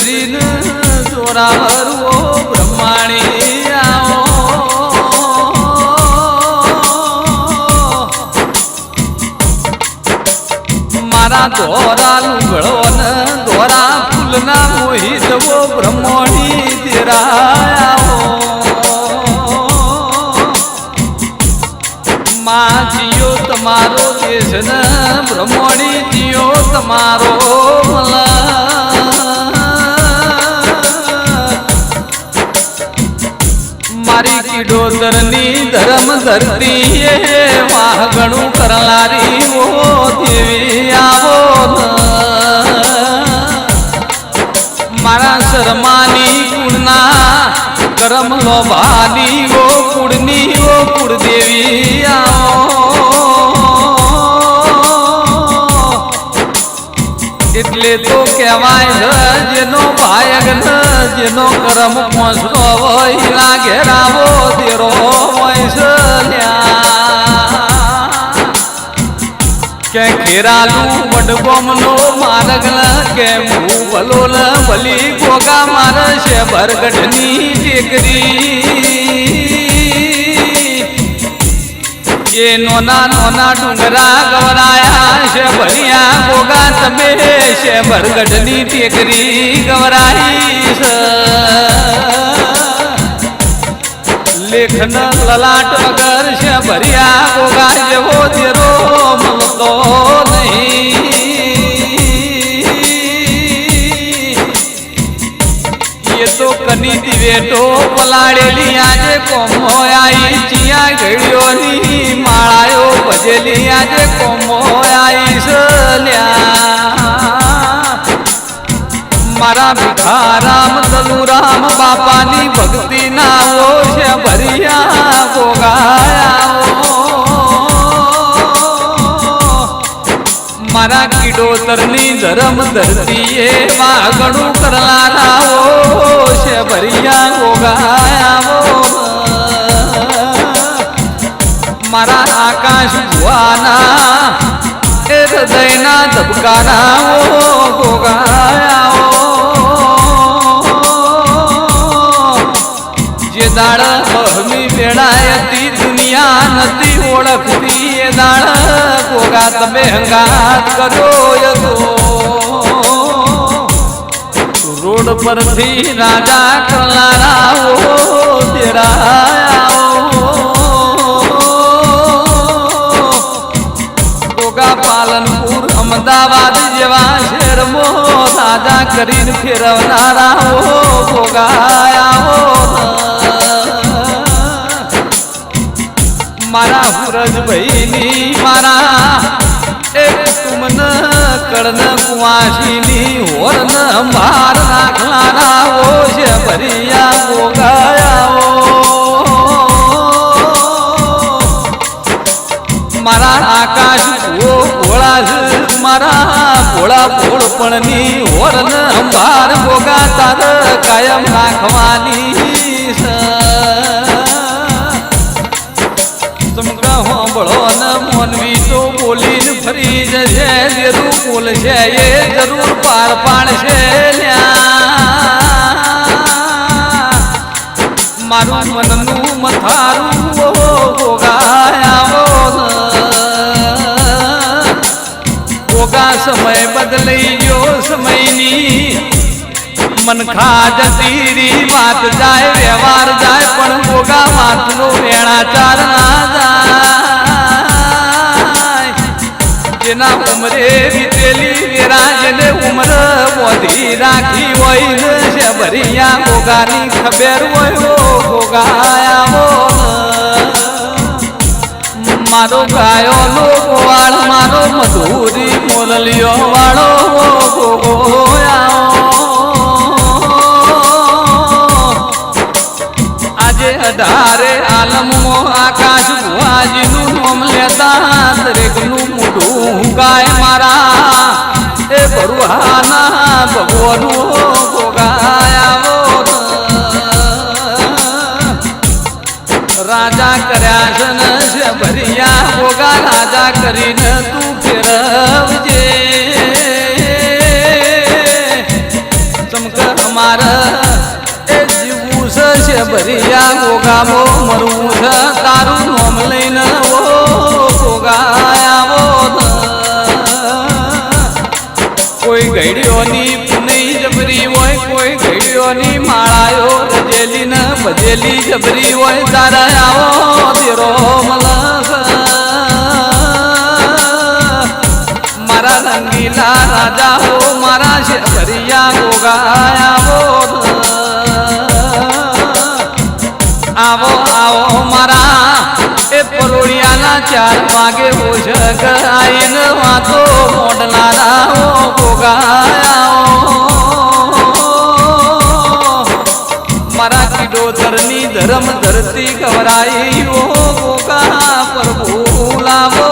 કરીને જોરાવરવો બ્રહ્માણી આવો મારા દોરા લુગડો ને દોરા ફૂલના મોહી ઓ બ્રહ્મણી તેરાયા મા જીયો તમારો દેશ ને બ્રહ્મણી જીયો તમારો મલા. મારી ની ધરમ ધરતી એ વાહગણું કરલારી ઓ દેવી આવો ન. મારા શર્માની કુળના કરમ લોભાની ઓ, કુળની ઓ, કુળદેવી આવો એટલે તો કહેવાય જેનો ભાયગ ન જેનો કરમ પહોંચતો હોય ઘેરાવો તેરો છે લ્યા. કે ખેરાલું વડગોમનો માર્ગ ન, કે ભલો ન ભલી ગોગા મારે છે બરગઢની ટેકરી એ નોના નોના ડુંગરા ગવરાયા છે ભરિયા ગોગા તમે છે, બરગઢની ટેકરી ગવરાઈ છે. લેખન લલાટ વગર છે, ભરિયા ગોગા જેવો તેરો ભિખારામ તલુરામ બાપાની ભક્તિ ના ઓ છે ભરિયા ગોગાયા મારા કિડોતરની ધરમ ધરતી એ વાગણું કરલારા ઓ છે ભરિયા ગોગાયા મારા આકાશ ભુવાના હૃદયના ધબકારા ઓ નથી ઓળખતી એ દાળ ગોગા તમે હંગાત કર્યો હતો રોડ પરથી રાજા કરલારા ઓ તેરા ગોગા પાલનપુર અમદાવાદ જેવા શહેરમાં રાજા કરીને ફેરવનારા ઓ મારા હુરજભાઈની મારા. એ તુમન કળન કુવાસીની હોરન માર નાખનારા ઓ છે ભરિયા ગોગાયા મારા આકાશ ઓ ભોળા મારા ભોળા ભોળપણની હોરન અંબાર ગોગા તાર કાયમ નાખવાની ફરી જશે જેરું છે, એ જરૂર પાર પાડશે. મારું મનનું મથારું ભોગા સમય બદલાઈ ગયો સમયની. મનખા જતી વાત જાય, વ્યવહાર જાય, પણ ભોગા વાતનો વેણાચાર ના. જેના ઉમરે વીતેલી વેરા ને ઉમર બોધી રાખી હોય ને છે ભરિયા ગોગાની ખબર હોય ગોગાયા મારો ગાયો લોકો વાળ મારો મધુરી મોલલિયો વાળો ગોગોયા. આજે અઢારે આલમો આકાશ ભુવાજીનું નામ લેતા દરેકનું મોઢું ગાય મારા. એ ભરવાના ભગવાનું ગોગાયા રાજા કર્યા છે ને ભરિયા ભોગા, રાજા કરીને તું ફેરવજે. ગોગામો મરવું છે, તારું નોમ લઈને ઓ ગોગાયાવો કોઈ ગઈડીઓની પુનઈ જબરી હોય, કોઈ ગઈડીઓની માળાયો રજેલી ને બજેલી જબરી હોય, તારા આવો તેરો મલસ મારા રંગીલા રાજા હો, મારા શેભરિયા ગોગાયાવો પરોળિયાના ચાર વાગે ઓછક આઈને વાતો મોડલા ઓ ગોગાયાઓ મારા કિડોતરની ધરમ ધરતી ગવરાઈ ઓ ગોગા પ્રભુ લાવો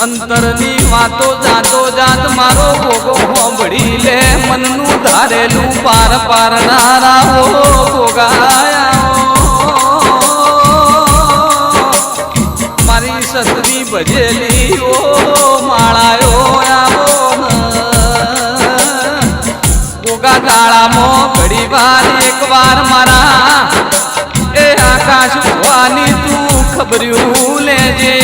અંતરની વાતો જાતો જાત મારો ભોગો હોંભળી લે, મનનું ધારેલું પાર પારનારા હો ભોગાયા. સતની ભજેલી ઓ માળાયો આવો ગોગા ગાળામાં ઘડી વાર એક વાર મારા એ આકાશ ભવાની તું ખબર્યું લેજે.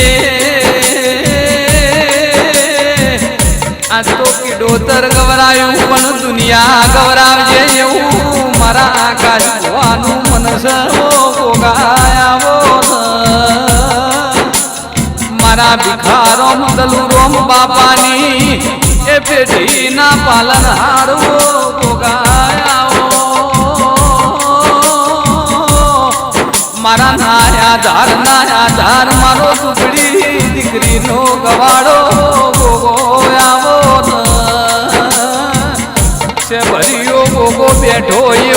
આ તો કિડોતર ગવરાયું, પણ દુનિયા ગવરાવજે એવું. મારા આકાશ ભવાનું મનસ ઓ મારા ભિખારો મંગલું રોમ બાપાની. એ પેઢીના પાલન હારવો મારા નાયા ધાર નાયા ધાર, મારો ટુકડી દીકરીનો ગવાડો ભર્યો ભોગો બેઠો એવું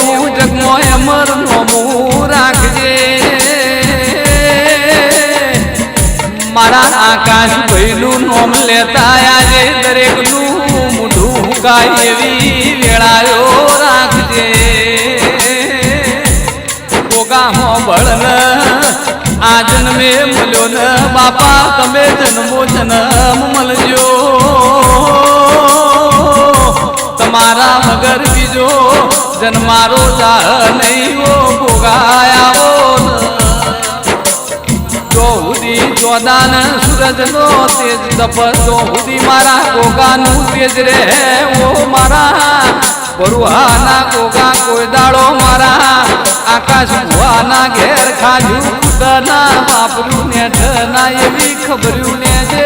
આકાશ ભૈલું નોમ લેતા આજે દરેકનું મોઢું ગાય એવી વેળાયો રાખજે. ભોગા હો બળન, આ જન્મે મળ્યો ન, બાપા તમે જન્મો જન્મ મળજો. તમારા મગર બીજો જન્મારો જા નહીં ઓ ગોગાયાવો ચોહુદી ચોદાન સૂરજ નો તેજ તપ સુધી મારા ગોગાનું તેજ રે. ઓ મારા બરુહાના કોગા કોઈ દાડો મારા. આકાશ ભુવાના ઘેર ખાજુ કુટના બાપરું ને ઠના એવી ખબર્યું ને જે